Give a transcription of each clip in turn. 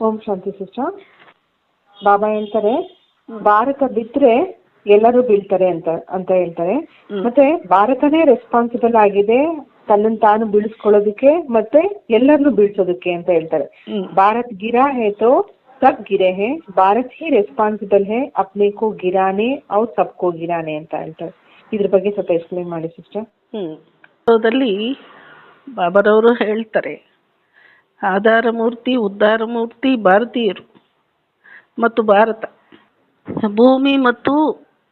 ಓಂ ಶಾಂತಿ sister. ಬಾಬಾ ಹೇಳ್ತಾರೆ ಭಾರತ ಬಿದ್ರೆ ಎಲ್ಲರೂ ಬೀಳ್ತಾರೆ ಅಂತ ಅಂತ ಹೇಳ್ತಾರೆ. ಮತ್ತೆ ಭಾರತನೇ ರೆಸ್ಪಾನ್ಸಿಬಲ್ ಆಗಿದೆ ತನ್ನನ್ನು ತಾನು ಬೀಳಿಸ್ಕೊಳ್ಳೋದಕ್ಕೆ ಮತ್ತೆ ಎಲ್ಲರನ್ನು ಬೀಳ್ಸೋದಕ್ಕೆ ಅಂತ ಹೇಳ್ತಾರೆ. ಭಾರತ್ ಗಿರಾ ಹೇ ತೋ ಸಬ್ ಗಿರೆ ಹೇ ಭಾರತ್ ಹಿ ರೆಸ್ಪಾನ್ಸಿಬಲ್ ಹೇ ಅಪ್ನೆ ಕೋ ಗಿರಾನೆ ಅವ್ರ ಸಬ್ಕೋ ಗಿರಾನೆ ಅಂತ ಹೇಳ್ತಾರೆ. ಇದ್ರ ಬಗ್ಗೆ ಸ್ವಲ್ಪ ಎಕ್ಸ್ಪ್ಲೇನ್ ಮಾಡಿ ಸಿಸ್ಟರ್. ಹ್ಮ್. ಬಾಬಾರವರು ಹೇಳ್ತಾರೆ ಆಧಾರ ಮೂರ್ತಿ ಉದ್ಧಾರ ಮೂರ್ತಿ ಭಾರತೀಯರು ಮತ್ತು ಭಾರತ. ಭೂಮಿ ಮತ್ತು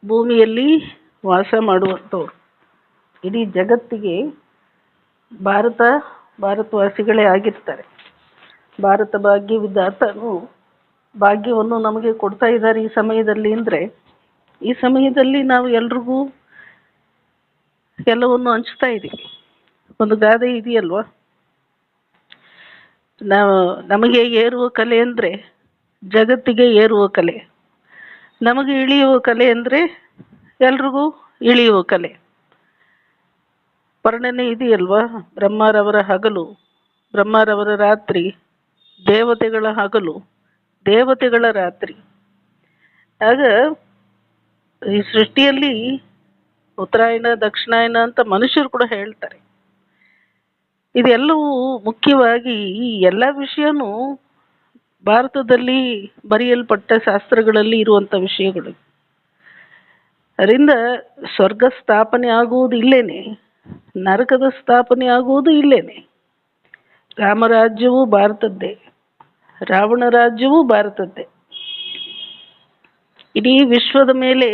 ಭೂಮಿಯಲ್ಲಿ ವಾಸ ಮಾಡುವಂಥವ್ರು. ಇಡೀ ಜಗತ್ತಿಗೆ ಭಾರತ ಭಾರತವಾಸಿಗಳೇ ಆಗಿರ್ತಾರೆ. ಭಾರತ ಭಾಗ್ಯ ಭಾಗ್ಯವನ್ನು ನಮಗೆ ಕೊಡ್ತಾ ಇದ್ದಾರೆ ಈ ಸಮಯದಲ್ಲಿ ಅಂದರೆ, ಈ ಸಮಯದಲ್ಲಿ ನಾವು ಎಲ್ರಿಗೂ ಎಲ್ಲವನ್ನು ಹಂಚ್ತಾ ಇದ್ದೀವಿ ಒಂದು ಗಾದೆ ಇದೆಯಲ್ವಾ? ನಾವು ನಮಗೆ ಏರುವ ಕಲೆ ಅಂದರೆ ಜಗತ್ತಿಗೆ ಏರುವ ಕಲೆ. ನಮಗೆ ಇಳಿಯುವ ಕಲೆ ಅಂದರೆ ಎಲ್ರಿಗೂ ಇಳಿಯುವ ಕಲೆ. ವರ್ಣನೆ ಇದೆಯಲ್ವಾ? ಬ್ರಹ್ಮರವರ ಹಗಲು, ಬ್ರಹ್ಮರವರ ರಾತ್ರಿ, ದೇವತೆಗಳ ಹಗಲು, ದೇವತೆಗಳ ರಾತ್ರಿ. ಆಗ ಈ ಸೃಷ್ಟಿಯಲ್ಲಿ ಉತ್ತರಾಯಣ ದಕ್ಷಿಣಾಯನ ಅಂತ ಮನುಷ್ಯರು ಕೂಡ ಹೇಳ್ತಾರೆ. ಇದೆಲ್ಲವೂ ಮುಖ್ಯವಾಗಿ ಈ ಎಲ್ಲ ವಿಷಯನೂ ಭಾರತದಲ್ಲಿ ಬರೆಯಲ್ಪಟ್ಟ ಶಾಸ್ತ್ರಗಳಲ್ಲಿ ಇರುವಂಥ ವಿಷಯಗಳು. ಅದರಿಂದ ಸ್ವರ್ಗ ಸ್ಥಾಪನೆ ಆಗುವುದು ಇಲ್ಲೇನೆ, ನರಕದ ಸ್ಥಾಪನೆ ಆಗುವುದು ಇಲ್ಲೇನೆ. ರಾಮರಾಜ್ಯವು ಭಾರತದ್ದೇ, ರಾವಣ ರಾಜ್ಯವೂ ಭಾರತದ್ದೇ. ಇಡೀ ವಿಶ್ವದ ಮೇಲೆ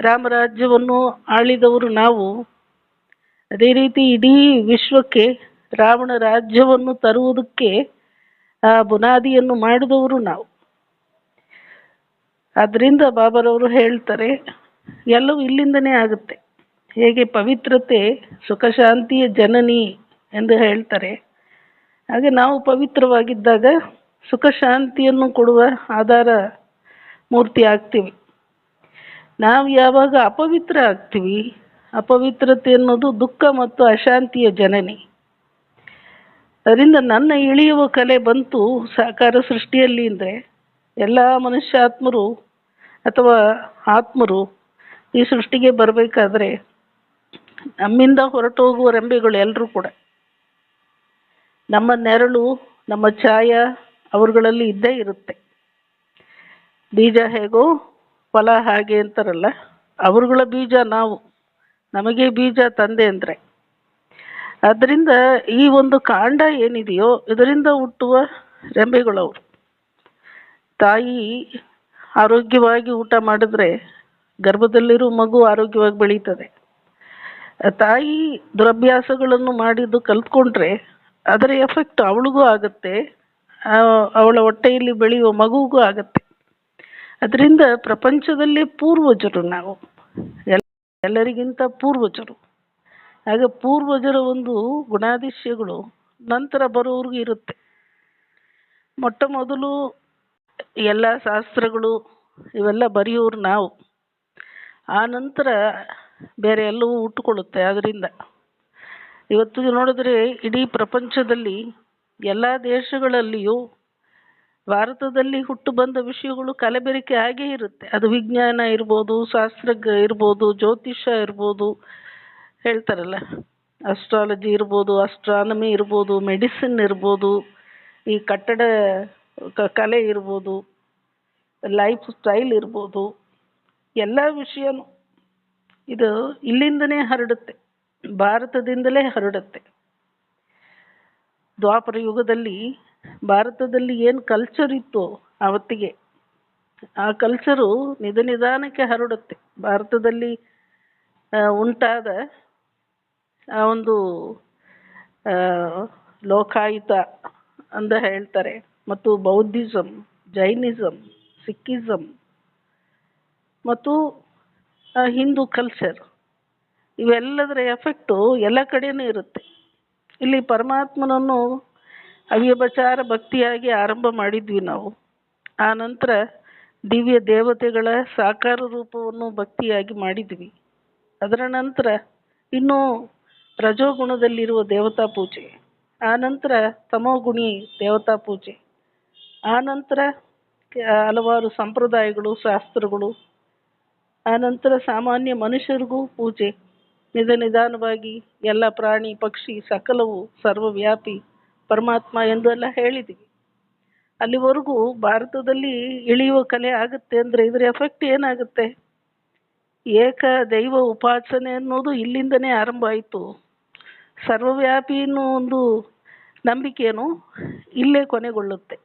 ರಾಮರಾಜ್ಯವನ್ನು ಆಳಿದವರು ನಾವು ಅದೇ ರೀತಿ ಇಡೀ ವಿಶ್ವಕ್ಕೆ ರಾವಣ ರಾಜ್ಯವನ್ನು ತರುವುದಕ್ಕೆ ಆ ಬುನಾದಿಯನ್ನು ಮಾಡಿದವರು ನಾವು. ಆದ್ದರಿಂದ ಬಾಬರವರು ಹೇಳ್ತಾರೆ, ಎಲ್ಲವೂ ಇಲ್ಲಿಂದನೇ ಆಗುತ್ತೆ. ಹೇಗೆ ಪವಿತ್ರತೆ, ಸುಖ ಶಾಂತಿಯ ಜನನಿ ಎಂದು ಹೇಳ್ತಾರೆ. ಹಾಗೆ ನಾವು ಪವಿತ್ರವಾಗಿದ್ದಾಗ ಸುಖ ಶಾಂತಿಯನ್ನು ಕೊಡುವ ಆಧಾರ ಮೂರ್ತಿ ಆಗ್ತೀವಿ. ನಾವು ಯಾವಾಗ ಅಪವಿತ್ರ ಆಗ್ತೀವಿ ಅಪವಿತ್ರತೆ ಅನ್ನೋದು ದುಃಖ ಮತ್ತು ಅಶಾಂತಿಯ ಜನನಿ. ಅದರಿಂದ ನನ್ನ ಇಳಿಯುವ ಕಲೆ ಬಂತು ಸಾಕಾರ ಸೃಷ್ಟಿಯಲ್ಲಿ ಅಂದರೆ ಎಲ್ಲ ಮನುಷ್ಯಾತ್ಮರು ಅಥವಾ ಆತ್ಮರು ಈ ಸೃಷ್ಟಿಗೆ ಬರಬೇಕಾದ್ರೆ ನಮ್ಮಿಂದ ಹೊರಟೋಗುವ ರೆಂಬೆಗಳು ಎಲ್ಲರೂ ಕೂಡ. ನಮ್ಮ ನೆರಳು, ನಮ್ಮ ಛಾಯ ಅವರುಗಳಲ್ಲಿ ಇದ್ದೇ ಇರುತ್ತೆ. ಬೀಜ ಹೇಗೋ, ಫಲ ಹಾಗೆ ಅಂತಾರಲ್ಲ, ಅವರುಗಳ ಬೀಜ ನಾವು. ನಮಗೆ ಬೀಜ ತಂದೆ ಅಂದರೆ. ಅದರಿಂದ ಈ ಒಂದು ಕಾಂಡ ಏನಿದೆಯೋ ಇದರಿಂದ ಹುಟ್ಟುವ ರೆಂಬೆಗಳವು. ತಾಯಿ ಆರೋಗ್ಯವಾಗಿ ಊಟ ಮಾಡಿದ್ರೆ ಗರ್ಭದಲ್ಲಿರೋ ಮಗು ಆರೋಗ್ಯವಾಗಿ ಬೆಳೀತದೆ. ತಾಯಿ ದುರಭ್ಯಾಸಗಳನ್ನು ಮಾಡಿದ್ದು ಕಲ್ತ್ಕೊಂಡ್ರೆ ಅದರ ಎಫೆಕ್ಟ್ ಅವಳಿಗೂ ಆಗುತ್ತೆ ಅವಳ ಹೊಟ್ಟೆಯಲ್ಲಿ ಬೆಳೆಯುವ ಮಗುವಿಗೂ ಆಗುತ್ತೆ. ಅದರಿಂದ ಪ್ರಪಂಚದಲ್ಲಿ ಪೂರ್ವಜರು ನಾವು. ಎಲ್ಲರಿಗಿಂತ ಪೂರ್ವಜರು. ಆಗ ಪೂರ್ವಜರ ಒಂದು ಗುಣಾದಿಶ್ಯಗಳು ನಂತರ ಬರೋವ್ರಿಗೂ ಇರುತ್ತೆ. ಮೊಟ್ಟ ಮೊದಲು ಎಲ್ಲ ಶಾಸ್ತ್ರಗಳು ಇವೆಲ್ಲ ಬರೆಯೋರು ನಾವು. ಆ ನಂತರ ಬೇರೆ ಎಲ್ಲವೂ ಹುಟ್ಟುಕೊಳ್ಳುತ್ತೆ ಅದರಿಂದ ಇವತ್ತು ನೋಡಿದ್ರೆ ಇಡೀ ಪ್ರಪಂಚದಲ್ಲಿ ಎಲ್ಲ ದೇಶಗಳಲ್ಲಿಯೂ ಭಾರತದಲ್ಲಿ ಹುಟ್ಟು ಬಂದ ವಿಷಯಗಳು ಕಲಬೆರಕೆ ಆಗೇ ಇರುತ್ತೆ. ಅದು ವಿಜ್ಞಾನ ಇರ್ಬೋದು ಶಾಸ್ತ್ರ ಇರ್ಬೋದು ಜ್ಯೋತಿಷ್ಯ ಇರ್ಬೋದು, ಹೇಳ್ತಾರಲ್ಲ. ಅಸ್ಟ್ರಾಲಜಿ ಇರ್ಬೋದು ಅಸ್ಟ್ರಾನಮಿ ಇರ್ಬೋದು ಮೆಡಿಸಿನ್ ಇರ್ಬೋದು, ಈ ಕಟ್ಟಡ ಕಲೆ ಇರ್ಬೋದು ಲೈಫ್ ಸ್ಟೈಲ್ ಇರ್ಬೋದು, ಎಲ್ಲ ವಿಷಯನೂ ಇದು ಇಲ್ಲಿಂದನೇ ಹರಡುತ್ತೆ. ಭಾರತದಿಂದಲೇ ಹರಡುತ್ತೆ. ದ್ವಾಪರ ಯುಗದಲ್ಲಿ ಭಾರತದಲ್ಲಿ ಏನು ಕಲ್ಚರ್ ಇತ್ತು ಆವತ್ತಿಗೆ ಆ ಕಲ್ಚರು ನಿಧ ನಿಧಾನಕ್ಕೆ ಹರಡುತ್ತೆ. ಭಾರತದಲ್ಲಿ ಉಂಟಾದ ಆ ಒಂದು ಲೋಕಾಯುತ ಅಂತ ಹೇಳ್ತಾರೆ. ಮತ್ತು ಬೌದ್ಧಿಸಮ್ ಜೈನಿಸಂ ಸಿಕ್ಕಿಸಮ್ ಮತ್ತು ಹಿಂದೂ ಕಲ್ಚರ್ ಇವೆಲ್ಲದರ ಎಫೆಕ್ಟು ಎಲ್ಲ ಕಡೆಯೂ ಇರುತ್ತೆ. ಇಲ್ಲಿ ಪರಮಾತ್ಮನನ್ನು ಅವ್ಯಭಚಾರ ಭಕ್ತಿಯಾಗಿ ಆರಂಭ ಮಾಡಿದ್ವಿ ನಾವು. ಆ ನಂತರ ದಿವ್ಯ ದೇವತೆಗಳ ಸಾಕಾರ ರೂಪವನ್ನು ಭಕ್ತಿಯಾಗಿ ಮಾಡಿದ್ವಿ. ಅದರ ನಂತರ ಇನ್ನು ರಜೋಗುಣದಲ್ಲಿರುವ ದೇವತಾ ಪೂಜೆ, ಆ ನಂತರ ತಮೋಗುಣಿ ದೇವತಾ ಪೂಜೆ ಆನಂತರ ನಂತರ ಹಲವಾರು ಸಂಪ್ರದಾಯಗಳು, ಶಾಸ್ತ್ರಗಳು ಆನಂತರ ಸಾಮಾನ್ಯ ಮನುಷ್ಯರಿಗೂ ಪೂಜೆ ನಿಧ ನಿಧಾನವಾಗಿ ಎಲ್ಲ ಪ್ರಾಣಿ, ಪಕ್ಷಿ, ಸಕಲವು ಸರ್ವವ್ಯಾಪಿ ಪರಮಾತ್ಮ ಎಂದು ಎಲ್ಲ ಹೇಳಿದ್ದೀವಿ ಅಲ್ಲಿವರೆಗೂ ಭಾರತದಲ್ಲಿ ಇಳಿಯುವ ಕಲೆ ಆಗುತ್ತೆ ಅಂದರೆ ಇದರ ಎಫೆಕ್ಟ್ ಏನಾಗುತ್ತೆ? ಏಕ ದೈವ ಉಪಾಸನೆ ಅನ್ನೋದು ಇಲ್ಲಿಂದನೇ ಆರಂಭ ಆಯಿತು. ಸರ್ವವ್ಯಾಪಿ ಅನ್ನೋ ಒಂದು ನಂಬಿಕೆಯನ್ನು ಇಲ್ಲೇ ಕೊನೆಗೊಳ್ಳುತ್ತೆ.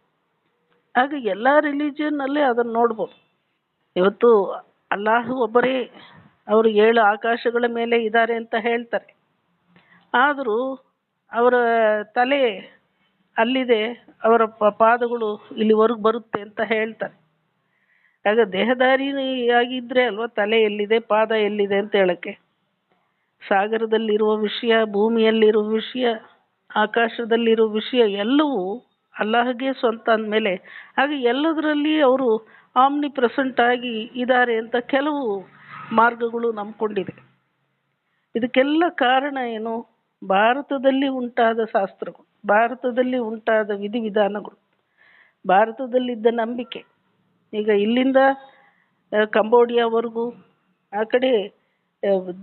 ಆಗ ಎಲ್ಲ ರಿಲಿಜಿಯನ್ನಲ್ಲಿ ಅದನ್ನು ನೋಡ್ಬೋದು. ಇವತ್ತು ಅಲ್ಲಾಹು ಒಬ್ಬರೇ ಅವರು ಏಳು ಆಕಾಶಗಳ ಮೇಲೆ ಇದ್ದಾರೆ ಅಂತ ಹೇಳ್ತಾರೆ. ಆದರೂ ಅವರ ತಲೆ ಅಲ್ಲಿದೆ ಅವರ ಪಾದಗಳು ಇಲ್ಲಿವರೆಗೂ ಬರುತ್ತೆ ಅಂತ ಹೇಳ್ತಾರೆ. ಆಗ ದೇಹದಾರಿಯಾಗಿದ್ದರೆ ಅಲ್ವಾ ತಲೆ ಎಲ್ಲಿದೆ, ಪಾದ ಎಲ್ಲಿದೆ ಅಂತ ಹೇಳಕ್ಕೆ? ಸಾಗರದಲ್ಲಿರುವ ವಿಷಯ, ಭೂಮಿಯಲ್ಲಿರುವ ವಿಷಯ, ಆಕಾಶದಲ್ಲಿರುವ ವಿಷಯ ಎಲ್ಲವೂ ಅಲ್ಲಾಹಗೆ ಸ್ವಂತ ಅಂದಮೇಲೆ ಆಗ ಎಲ್ಲದರಲ್ಲಿ ಅವರು ಆಮ್ನಿ ಪ್ರೆಸೆಂಟ್ ಆಗಿ ಇದ್ದಾರೆ ಅಂತ ಕೆಲವು ಮಾರ್ಗಗಳು ನಂಬಿಕೊಂಡಿದೆ. ಇದಕ್ಕೆಲ್ಲ ಕಾರಣ ಏನು? ಭಾರತದಲ್ಲಿ ಉಂಟಾದ ಶಾಸ್ತ್ರಗಳು. ಭಾರತದಲ್ಲಿ ಉಂಟಾದ ವಿಧಿವಿಧಾನಗಳು, ಭಾರತದಲ್ಲಿದ್ದ ನಂಬಿಕೆ, ಈಗ ಇಲ್ಲಿಂದ ಕಂಬೋಡಿಯಾವರೆಗೂ, ಆ ಕಡೆ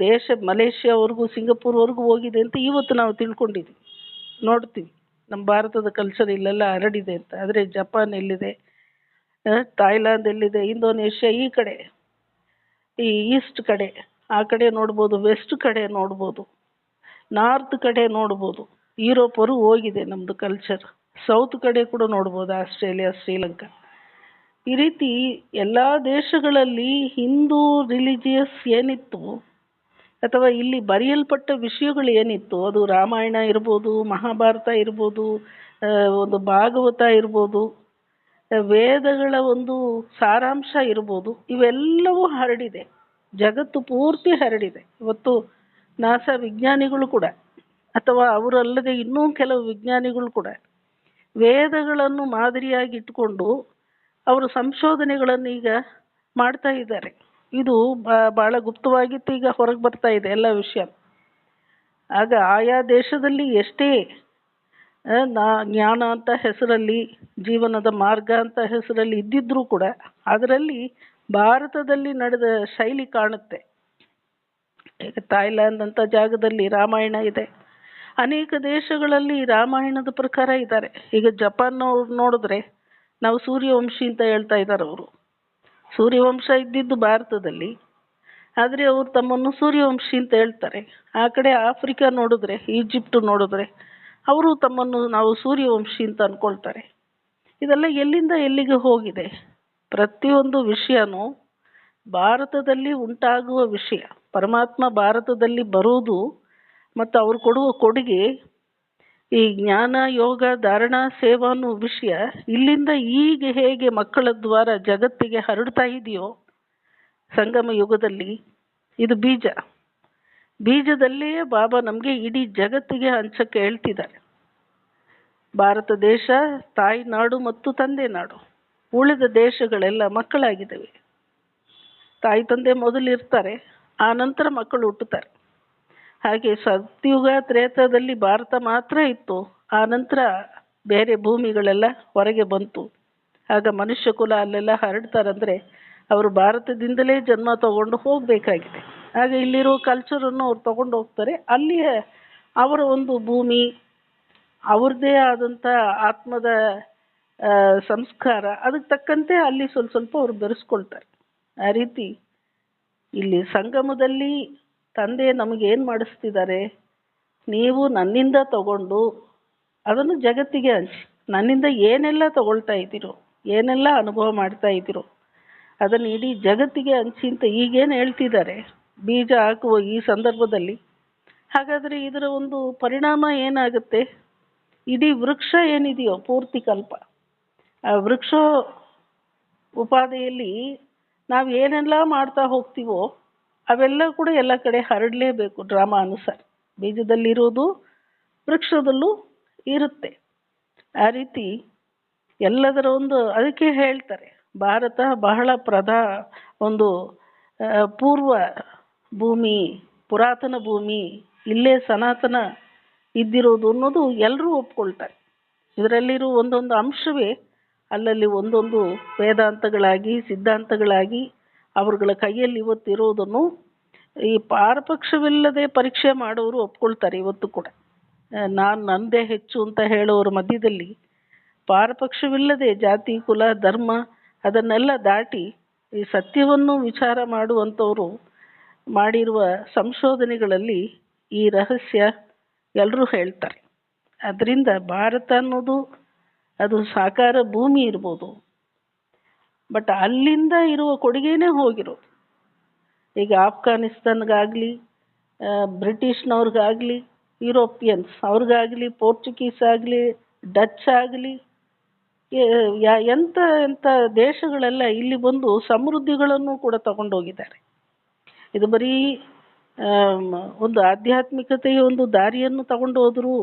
ದೇಶ ಮಲೇಷ್ಯಾವರೆಗೂ, ಸಿಂಗಪುರ್ವರೆಗೂ ಹೋಗಿದೆ ಅಂತ ಇವತ್ತು ನಾವು ತಿಳ್ಕೊಂಡಿದ್ದೀವಿ, ನೋಡ್ತೀವಿ. ನಮ್ಮ ಭಾರತದ ಕಲ್ಚರ್ ಇಲ್ಲೆಲ್ಲ ಹರಡಿದೆ ಅಂತ. ಆದರೆ ಜಪಾನ್ ಎಲ್ಲಿದೆ? ಥಾಯ್ಲ್ಯಾಂಡ್ ಎಲ್ಲಿದೆ? ಇಂಡೋನೇಷ್ಯಾ ಈ ಕಡೆ, ಈ ಈಸ್ಟ್ ಕಡೆ, ಆ ಕಡೆ ನೋಡ್ಬೋದು, ವೆಸ್ಟ್ ಕಡೆ ನೋಡ್ಬೋದು, ನಾರ್ತ್ ಕಡೆ ನೋಡ್ಬೋದು. ಯುರೋಪ್ವರೆಗೂ ಹೋಗಿದೆ ನಮ್ಮದು ಕಲ್ಚರ್ ಸೌತ್ ಕಡೆ ಕೂಡ ನೋಡ್ಬೋದು, ಆಸ್ಟ್ರೇಲಿಯಾ, ಶ್ರೀಲಂಕಾ. ಈ ರೀತಿ ಎಲ್ಲ ದೇಶಗಳಲ್ಲಿ ಹಿಂದೂ ರಿಲಿಜಿಯಸ್ ಏನಿತ್ತು, ಅಥವಾ ಇಲ್ಲಿ ಬರೆಯಲ್ಪಟ್ಟ ವಿಷಯಗಳು ಏನಿತ್ತು, ಅದು ರಾಮಾಯಣ ಇರ್ಬೋದು, ಮಹಾಭಾರತ ಇರ್ಬೋದು ಒಂದು ಭಾಗವತ ಇರ್ಬೋದು ವೇದಗಳ ಒಂದು ಸಾರಾಂಶ ಇರ್ಬೋದು, ಇವೆಲ್ಲವೂ ಹರಡಿದೆ. ಜಗತ್ತು ಪೂರ್ತಿ ಹರಡಿದೆ. ಇವತ್ತು ನಾಸಾ ವಿಜ್ಞಾನಿಗಳು ಕೂಡ. ಅಥವಾ ಅವರಲ್ಲದೆ ಇನ್ನೂ ಕೆಲವು ವಿಜ್ಞಾನಿಗಳು ಕೂಡ ವೇದಗಳನ್ನು ಮಾದರಿಯಾಗಿ ಇಟ್ಟುಕೊಂಡು ಅವರು ಸಂಶೋಧನೆಗಳನ್ನು ಈಗ ಮಾಡ್ತಾ ಇದ್ದಾರೆ. ಇದು ಬಹಳ ಗುಪ್ತವಾಗಿತ್ತು, ಈಗ ಹೊರಗೆ ಬರ್ತಾ ಇದೆ ಎಲ್ಲ ವಿಷಯ. ಆಗ ಆಯಾ ದೇಶದಲ್ಲಿ ಎಷ್ಟೇ ನಾ, ಜ್ಞಾನ ಅಂತ ಹೆಸರಲ್ಲಿ, ಜೀವನದ ಮಾರ್ಗ ಅಂತ ಹೆಸರಲ್ಲಿ ಇದ್ದಿದ್ರೂ ಕೂಡ ಅದರಲ್ಲಿ ಭಾರತದಲ್ಲಿ ನಡೆದ ಶೈಲಿ ಕಾಣುತ್ತೆ. ಈಗ ಥಾಯ್ಲ್ಯಾಂಡ್ ಅಂತ ಜಾಗದಲ್ಲಿ ರಾಮಾಯಣ ಇದೆ. ಅನೇಕ ದೇಶಗಳಲ್ಲಿ ರಾಮಾಯಣದ ಪ್ರಕಾರ ಇದ್ದಾರೆ. ಈಗ ಜಪಾನ್ ಜಪಾನ್ನವ್ರು ನೋಡಿದ್ರೆ ನಾವು ಸೂರ್ಯವಂಶಿ ಅಂತ ಹೇಳ್ತಾ ಇದ್ದಾರೆ ಅವರು. ಸೂರ್ಯವಂಶ ಇದ್ದಿದ್ದು ಭಾರತದಲ್ಲಿ. ಆದರೆ ಅವರು ತಮ್ಮನ್ನು ಸೂರ್ಯವಂಶಿ ಅಂತ ಹೇಳ್ತಾರೆ. ಆ ಕಡೆ ಆಫ್ರಿಕಾ ನೋಡಿದ್ರೆ, ಈಜಿಪ್ಟ್ ನೋಡಿದ್ರೆ ಅವರು ತಮ್ಮನ್ನು ನಾವು ಸೂರ್ಯವಂಶಿ ಅಂತ ಅಂದ್ಕೊಳ್ತಾರೆ ಇದೆಲ್ಲ ಎಲ್ಲಿಂದ ಎಲ್ಲಿಗೆ ಹೋಗಿದೆ? ಪ್ರತಿಯೊಂದು ವಿಷಯನೂ ಭಾರತದಲ್ಲಿ ಉಂಟಾಗುವ ವಿಷಯ. ಪರಮಾತ್ಮ ಭಾರತದಲ್ಲಿ ಬರುವುದು ಮತ್ತು ಅವ್ರು ಕೊಡುವ ಕೊಡುಗೆ ಈ ಜ್ಞಾನ, ಯೋಗ, ಧಾರಣ, ಸೇವಾ ಅನ್ನೋ ವಿಷಯ ಇಲ್ಲಿಂದ ಈಗ ಹೇಗೆ ಮಕ್ಕಳ ದ್ವಾರ ಜಗತ್ತಿಗೆ ಹರಡ್ತಾ ಇದೆಯೋ ಸಂಗಮ ಯುಗದಲ್ಲಿ ಇದು ಬೀಜ. ಬೀಜದಲ್ಲಿಯೇ ಬಾಬಾ ನಮಗೆ ಇಡೀ ಜಗತ್ತಿಗೆ ಹಂಚಕ್ಕೆ ಹೇಳ್ತಿದ್ದಾರೆ. ಭಾರತ ದೇಶ ತಾಯಿ ನಾಡು ಮತ್ತು ತಂದೆ ನಾಡು ಉಳಿದ ದೇಶಗಳೆಲ್ಲ ಮಕ್ಕಳಾಗಿದ್ದಾವೆ. ತಾಯಿ, ತಂದೆ ಮೊದಲು ಇರ್ತಾರೆ ಆ ನಂತರ ಮಕ್ಕಳು ಹುಟ್ಟುತ್ತಾರೆ. ಹಾಗೆ ಸತ್ಯುಗ ತ್ರೇತದಲ್ಲಿ ಭಾರತ ಮಾತ್ರ ಇತ್ತು. ಆ ನಂತರ ಬೇರೆ ಭೂಮಿಗಳೆಲ್ಲ ಹೊರಗೆ ಬಂತು. ಆಗ ಮನುಷ್ಯ ಕುಲ ಅಲ್ಲೆಲ್ಲ ಹರಡ್ತಾರಂದ್ರೆ ಅವರು ಭಾರತದಿಂದಲೇ ಜನ್ಮ ತಗೊಂಡು ಹೋಗಬೇಕಾಗಿದೆ. ಆಗ ಇಲ್ಲಿರೋ ಕಲ್ಚರನ್ನು ಅವ್ರು ತಗೊಂಡು ಹೋಗ್ತಾರೆ. ಅಲ್ಲಿ ಅವರ ಒಂದು ಭೂಮಿ, ಅವ್ರದ್ದೇ ಆದಂತ ಆತ್ಮದ ಸಂಸ್ಕಾರ, ಅದಕ್ಕೆ ತಕ್ಕಂತೆ ಅಲ್ಲಿ ಸ್ವಲ್ಪ ಸ್ವಲ್ಪ ಅವ್ರು ಬೆರೆಸ್ಕೊಳ್ತಾರೆ. ಆ ರೀತಿ ಇಲ್ಲಿ ಸಂಗಮದಲ್ಲಿ ತಂದೆ ನಮಗೆ ಏನು ಮಾಡಿಸ್ತಿದ್ದಾರೆ ನೀವು ನನ್ನಿಂದ ತಗೊಂಡು ಅದನ್ನು ಜಗತ್ತಿಗೆ ಹಂಚಿ. ನನ್ನಿಂದ ಏನೆಲ್ಲ ತಗೊಳ್ತಾ ಇದ್ದೀರೋ, ಏನೆಲ್ಲ ಅನುಭವ ಮಾಡ್ತಾ ಇದ್ದೀರೋ, ಅದನ್ನು ಇಡೀ ಜಗತ್ತಿಗೆ ಹಂಚಿ ಅಂತ ಈಗೇನು ಹೇಳ್ತಿದ್ದಾರೆ ಬೀಜ ಹಾಕುವ ಈ ಸಂದರ್ಭದಲ್ಲಿ. ಹಾಗಾದರೆ ಇದರ ಒಂದು ಪರಿಣಾಮ ಏನಾಗುತ್ತೆ? ಇಡೀ ವೃಕ್ಷ ಏನಿದೆಯೋ, ಪೂರ್ತಿ ಕಲ್ಪ. ಆ ವೃಕ್ಷ ಉಪಾಧಿಯಲ್ಲಿ ನಾವು ಏನೆಲ್ಲ ಮಾಡ್ತಾ ಹೋಗ್ತೀವೋ ಅವೆಲ್ಲ ಕೂಡ ಎಲ್ಲ ಕಡೆ ಹರಡಲೇಬೇಕು ಡ್ರಾಮಾ ಅನುಸಾರ. ಬೀಜದಲ್ಲಿರೋದು ವೃಕ್ಷದಲ್ಲೂ ಇರುತ್ತೆ. ಆ ರೀತಿ ಎಲ್ಲದರ ಒಂದು ಅದಕ್ಕೆ ಹೇಳ್ತಾರೆ, ಭಾರತ ಬಹಳ ಪ್ರಧಾ ಒಂದು ಪೂರ್ವ ಭೂಮಿ, ಪುರಾತನ ಭೂಮಿ, ಇಲ್ಲೇ ಸನಾತನ ಇದ್ದಿರೋದು ಅನ್ನೋದು ಎಲ್ಲರೂ ಒಪ್ಕೊಳ್ತಾರೆ. ಇದರಲ್ಲಿರೋ ಒಂದೊಂದು ಅಂಶವೇ ಅಲ್ಲಲ್ಲಿ ಒಂದೊಂದು ವೇದಾಂತಗಳಾಗಿ, ಸಿದ್ಧಾಂತಗಳಾಗಿ ಅವರುಗಳ ಕೈಯಲ್ಲಿ ಇವತ್ತಿರೋದನ್ನು ಈ ಪಾರಪಕ್ಷವಿಲ್ಲದೆ ಪರೀಕ್ಷೆ ಮಾಡೋರು ಒಪ್ಕೊಳ್ತಾರೆ ಇವತ್ತು ಕೂಡ. ನಾನು ನನ್ನದೇ ಹೆಚ್ಚು ಅಂತ ಹೇಳೋರ ಮಧ್ಯದಲ್ಲಿ ಪಾರಪಕ್ಷವಿಲ್ಲದೆ ಜಾತಿ, ಕುಲ, ಧರ್ಮ ಅದನ್ನೆಲ್ಲ ದಾಟಿ ಈ ಸತ್ಯವನ್ನು ವಿಚಾರ ಮಾಡುವಂಥವರು ಮಾಡಿರುವ ಸಂಶೋಧನೆಗಳಲ್ಲಿ ಈ ರಹಸ್ಯ ಎಲ್ಲರೂ ಹೇಳ್ತಾರೆ. ಅದರಿಂದ ಭಾರತ ಅನ್ನೋದು ಅದು ಸಾಕಾರ ಭೂಮಿ ಇರ್ಬೋದು. ಬಟ್ ಅಲ್ಲಿಂದ ಇರುವ ಕೊಡುಗೆನೇ ಹೋಗಿರೋದು ಈಗ ಆಫ್ಘಾನಿಸ್ತಾನ್ಗಾಗ್ಲಿ ಬ್ರಿಟಿಷ್ನವ್ರಿಗಾಗಲಿ, ಯುರೋಪಿಯನ್ಸ್, ಅವ್ರಿಗಾಗಲಿ ಪೋರ್ಚುಗೀಸ್ ಆಗಲಿ ಡಚ್ ಆಗಲಿ ಎಂಥ ಎಂಥ ದೇಶಗಳೆಲ್ಲ ಇಲ್ಲಿ ಬಂದು ಸಮೃದ್ಧಿಗಳನ್ನು ಕೂಡ ತಗೊಂಡೋಗಿದ್ದಾರೆ. ಇದು ಬರೀ ಒಂದು ಆಧ್ಯಾತ್ಮಿಕತೆಯ ಒಂದು ದಾರಿಯನ್ನು ತಗೊಂಡು ಹೋದರು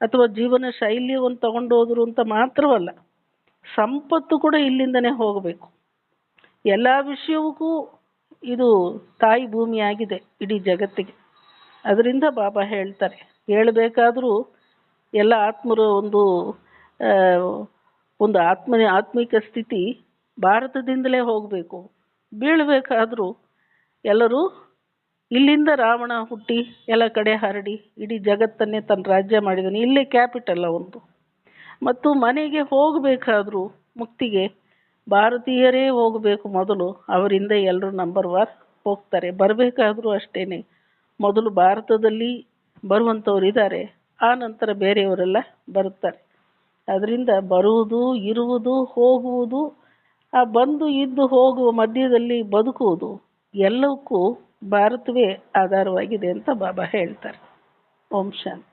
ಅಥವಾ ಜೀವನ ಶೈಲಿಯನ್ನು ತಗೊಂಡು ಹೋದರು ಅಂತ ಮಾತ್ರವಲ್ಲ. ಸಂಪತ್ತು ಕೂಡ ಇಲ್ಲಿಂದನೇ ಹೋಗಬೇಕು. ಎಲ್ಲ ವಿಷಯವಕ್ಕೂ ಇದು ತಾಯಿ ಭೂಮಿಯಾಗಿದೆ ಇಡೀ ಜಗತ್ತಿಗೆ. ಅದರಿಂದ ಬಾಬಾ ಹೇಳ್ತಾರೆ, ಹೇಳಬೇಕಾದ್ರೂ ಎಲ್ಲ ಆತ್ಮರ ಒಂದು ಒಂದು ಆತ್ಮ ಆತ್ಮಿಕ ಸ್ಥಿತಿ ಭಾರತದಿಂದಲೇ ಹೋಗಬೇಕು. ಬೀಳಬೇಕಾದ್ರೂ ಎಲ್ಲರೂ ಇಲ್ಲಿಂದ ರಾವಣ ಹುಟ್ಟಿ ಎಲ್ಲ ಕಡೆ ಹರಡಿ ಇಡೀ ಜಗತ್ತನ್ನೇ ತನ್ನ ರಾಜ್ಯ ಮಾಡಿದ್ದಾನೆ ಇಲ್ಲೇ ಕ್ಯಾಪಿಟಲ್ ಒಂದು ಮತ್ತು ಮನೆಗೆ ಹೋಗಬೇಕಾದ್ರೂ ಮುಕ್ತಿಗೆ ಭಾರತೀಯರೇ ಹೋಗಬೇಕು ಮೊದಲು. ಅವರಿಂದ ಎಲ್ಲರೂ ನಂಬರ್ ವಾರ್ ಹೋಗ್ತಾರೆ. ಬರಬೇಕಾದ್ರೂ ಅಷ್ಟೇ ಮೊದಲು ಭಾರತದಲ್ಲಿ ಬರುವಂಥವ್ರು ಇದ್ದಾರೆ. ಆ ನಂತರ ಬೇರೆಯವರೆಲ್ಲ ಬರುತ್ತಾರೆ. ಅದರಿಂದ ಬರುವುದು, ಇರುವುದು, ಹೋಗುವುದು, ಆ ಬಂದು ಇದ್ದು ಹೋಗುವ ಮಧ್ಯದಲ್ಲಿ ಬದುಕುವುದು ಎಲ್ಲವಕ್ಕೂ ಭಾರತವೇ ಆಧಾರವಾಗಿದೆ ಅಂತ ಬಾಬಾ ಹೇಳ್ತಾರೆ. ಓಂ ಶಾಂತಿ.